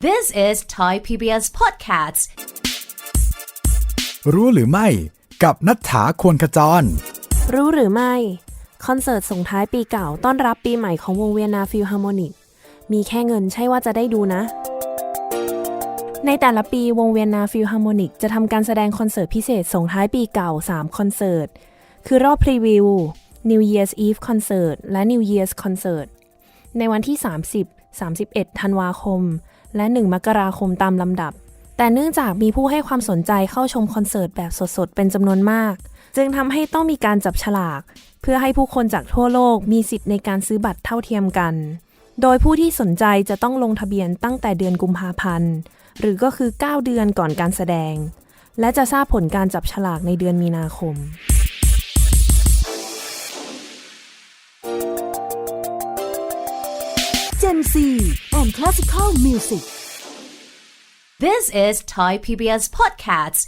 This is Thai PBS Podcasts. รู้หรือไม่ กับนัฐถาควรขจร รู้หรือไม่ คอนเสิร์ตส่งท้ายปีเก่าต้อนรับปีใหม่ของวงเวียนนาฟิลฮาร์โมนิกมีแค่เงินใช่ว่าจะได้ดูนะ ในแต่ละปีวงเวียนนาฟิลฮาร์โมนิกจะทำการแสดงคอนเสิร์ตพิเศษส่งท้ายปีเก่า 3 คอนเสิร์ต คือรอบพรีวิว New Year's Eve Concert และ New Year's Concert ในวันที่ 30 31 ธันวาคม และ 1 มกราคมตามลำดับ แต่เนื่องจากมีผู้ให้ความสนใจเข้าชมคอนเสิร์ตแบบสดๆ เป็นจำนวนมาก จึงทำให้ต้องมีการจับฉลาก เพื่อให้ผู้คนจากทั่วโลกมีสิทธิ์ในการซื้อบัตรเท่าเทียมกัน โดยผู้ที่สนใจจะต้องลงทะเบียนตั้งแต่เดือนกุมภาพันธ์ หรือก็คือ 9 เดือนก่อนการแสดง และจะทราบผลการจับฉลากในเดือนมีนาคม Gen Z and Classical Music This is Thai PBS Podcasts.